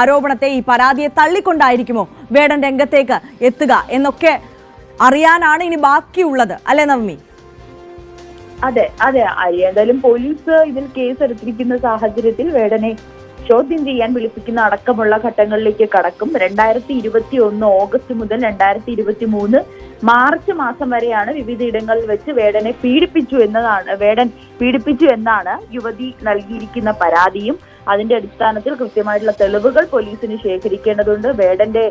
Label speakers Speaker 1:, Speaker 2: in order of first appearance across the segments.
Speaker 1: ആരോപണത്തെ ഈ പരാതിയെ തള്ളിക്കൊണ്ടായിരിക്കുമോ വേടൻ രംഗത്തേക്ക് എത്തുക എന്നൊക്കെ അറിയാനാണ് ഇനി ബാക്കിയുള്ളത്. അല്ലെ നവമി?
Speaker 2: അതെ അതെ. എന്തായാലും പോലീസ് ഇതിൽ കേസ് എടുത്തിരിക്കുന്ന സാഹചര്യത്തിൽ വേടനെ ചോദ്യം ചെയ്യാൻ വിളിപ്പിക്കുന്ന അടക്കമുള്ള ഘട്ടങ്ങളിലേക്ക് കടക്കും. രണ്ടായിരത്തി ഇരുപത്തി ഒന്ന് ഓഗസ്റ്റ് മുതൽ രണ്ടായിരത്തി ഇരുപത്തി മൂന്ന് മാർച്ച് മാസം വരെയാണ് വിവിധയിടങ്ങളിൽ വെച്ച് വേടനെ പീഡിപ്പിച്ചു എന്നതാണ് വേടൻ പീഡിപ്പിച്ചു എന്നാണ് യുവതി നൽകിയിരിക്കുന്ന പരാതിയും. അതിന്റെ അടിസ്ഥാനത്തിൽ കൃത്യമായിട്ടുള്ള തെളിവുകൾ പോലീസിന് ശേഖരിക്കേണ്ടതുണ്ട്. വേടന്റെ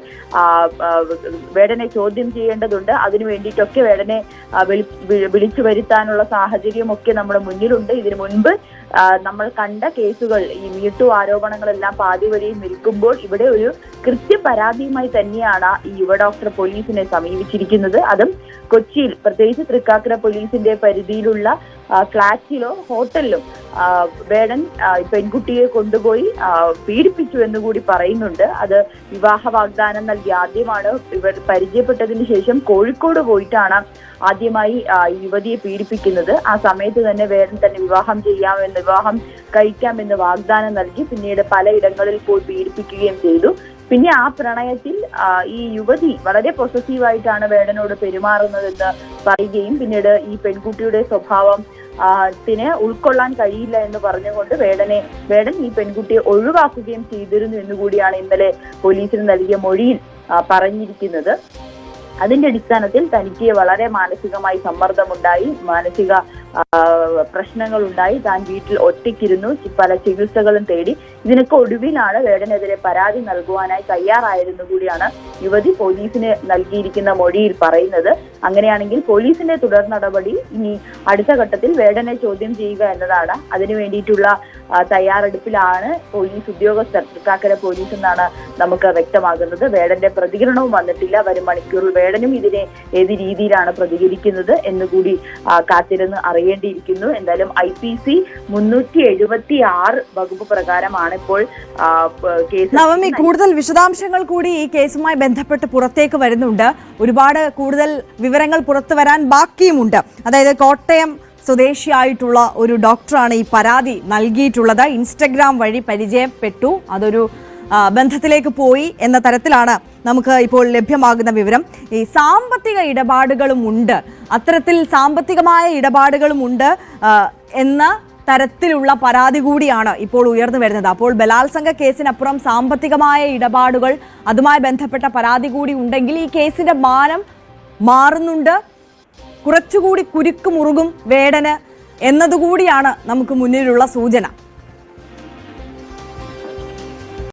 Speaker 2: വേടനെ ചോദ്യം ചെയ്യേണ്ടതുണ്ട്. അതിനു വേണ്ടിയിട്ടൊക്കെ വേടനെ വിളിച്ചു വരുത്താനുള്ള സാഹചര്യമൊക്കെ നമ്മുടെ മുന്നിലുണ്ട്. ഇതിനു മുൻപ് നമ്മൾ കണ്ട കേസുകൾ ഈ മീട്ടു ആരോപണങ്ങളെല്ലാം പാതി വഴിയിൽ നിൽക്കുമ്പോൾ ഇവിടെ ഒരു കൃത്യ പരാതിയുമായി തന്നെയാണ് ഈ യുവ ഡോക്ടർ പോലീസിനെ സമീപിച്ചിരിക്കുന്നത്. അതും കൊച്ചിയിൽ പ്രത്യേകിച്ച് തൃക്കാക്കര പോലീസിന്റെ പരിധിയിലുള്ള ഫ്ളാറ്റിലോ ഹോട്ടലിലോ വേടൻ പെൺകുട്ടിയെ പെൺകുട്ടിയെ കൊണ്ടുപോയി പീഡിപ്പിച്ചു എന്ന് കൂടി പറയുന്നുണ്ട്. അത് വിവാഹ വാഗ്ദാനം നൽകി ആദ്യമാണ്. ഇവർ പരിചയപ്പെട്ടതിന് ശേഷം കോഴിക്കോട് പോയിട്ടാണ് ആദ്യമായി യുവതിയെ പീഡിപ്പിക്കുന്നത്. ആ സമയത്ത് തന്നെ വേടൻ തന്നെ വിവാഹം ചെയ്യാമെന്ന് വിവാഹം കഴിക്കാമെന്ന് വാഗ്ദാനം നൽകി. പിന്നീട് പലയിടങ്ങളിൽ പോയി പീഡിപ്പിക്കുകയും ചെയ്തു. പിന്നെ ആ പ്രണയത്തിൽ ഈ യുവതി വളരെ പൊസസീവായിട്ടാണ് വേടനോട് പെരുമാറുന്നതെന്ന് പറയുകയും പിന്നീട് ഈ പെൺകുട്ടിയുടെ സ്വഭാവം ത്തിന് ഉൾക്കൊള്ളാൻ കഴിയില്ല എന്ന് പറഞ്ഞുകൊണ്ട് വേടനെ വേടൻ ഈ പെൺകുട്ടിയെ ഒഴിവാക്കുകയും ചെയ്തിരുന്നു എന്നുകൂടിയാണ് ഇന്നലെ പോലീസിന് നൽകിയ മൊഴിയിൽ പറഞ്ഞിരിക്കുന്നത്. അതിന്റെ അടിസ്ഥാനത്തിൽ തനിക്ക് വളരെ മാനസികമായി സമ്മർദ്ദമുണ്ടായി. മാനസിക പ്രശ്നങ്ങളുണ്ടായി. താൻ വീട്ടിൽ ഒറ്റയ്ക്കിരുന്നു. പല ചികിത്സകളും തേടി. ഇതിനൊക്കെ ഒടുവിലാണ് വേടനെതിരെ പരാതി നൽകുവാനായി തയ്യാറായിരുന്നു കൂടിയാണ് യുവതി പോലീസിന് നൽകിയിരിക്കുന്ന മൊഴിയിൽ പറയുന്നത്. അങ്ങനെയാണെങ്കിൽ പോലീസിന്റെ തുടർ നടപടി ഇനി അടുത്ത ഘട്ടത്തിൽ വേടനെ ചോദ്യം ചെയ്യുക എന്നതാണ്. അതിനു വേണ്ടിയിട്ടുള്ള തയ്യാറെടുപ്പിലാണ് പോലീസ് ഉദ്യോഗസ്ഥർ തൃക്കാക്കര പോലീസ് എന്നാണ് നമുക്ക് വ്യക്തമാകുന്നത്. വേടന്റെ പ്രതികരണവും വന്നിട്ടില്ല. വരും മണിക്കൂറിൽ വേടനും ഇതിനെ ഏത് രീതിയിലാണ് പ്രതികരിക്കുന്നത് എന്നുകൂടി കാത്തിരുന്ന് കാത്തിരുന്ന് അറിയേണ്ടിയിരിക്കുന്നു. എന്തായാലും ഐ പി സി മുന്നൂറ്റി എഴുപത്തി ആറ് വകുപ്പ് പ്രകാരമാണ് ഇപ്പോൾ കേസ്
Speaker 1: നവമി കൂടുതൽ വിശദാംശങ്ങൾ കൂടി ഈ കേസുമായി ബന്ധപ്പെട്ട് പുറത്തേക്ക് വരുന്നുണ്ട്. ഒരുപാട് കൂടുതൽ വിവരങ്ങൾ പുറത്തു വരാൻ ബാക്കിയുമുണ്ട്. അതായത് കോട്ടയം സ്വദേശിയായിട്ടുള്ള ഒരു ഡോക്ടറാണ് ഈ പരാതി നൽകിയിട്ടുള്ളത്. ഇൻസ്റ്റഗ്രാം വഴി പരിചയപ്പെട്ടു. അതൊരു ബന്ധത്തിലേക്ക് പോയി എന്ന തരത്തിലാണ് നമുക്ക് ഇപ്പോൾ ലഭ്യമാകുന്ന വിവരം. ഈ സാമ്പത്തിക ഇടപാടുകളും ഉണ്ട്. അത്തരത്തിൽ സാമ്പത്തികമായ ഇടപാടുകളും ഉണ്ട് എന്ന തരത്തിലുള്ള പരാതി കൂടിയാണ് ഇപ്പോൾ ഉയർന്നു വരുന്നത്. അപ്പോൾ ബലാത്സംഗ കേസിനപ്പുറം സാമ്പത്തികമായ ഇടപാടുകൾ അതുമായി ബന്ധപ്പെട്ട പരാതി കൂടി ഉണ്ടെങ്കിൽ ഈ കേസിന്റെ മാനം മാറുന്നുണ്ട്. കുറച്ചുകൂടി കുരുക്ക് മുറുകും വേടന് എന്നതുകൂടിയാണ് നമുക്ക് മുന്നിലുള്ള സൂചന.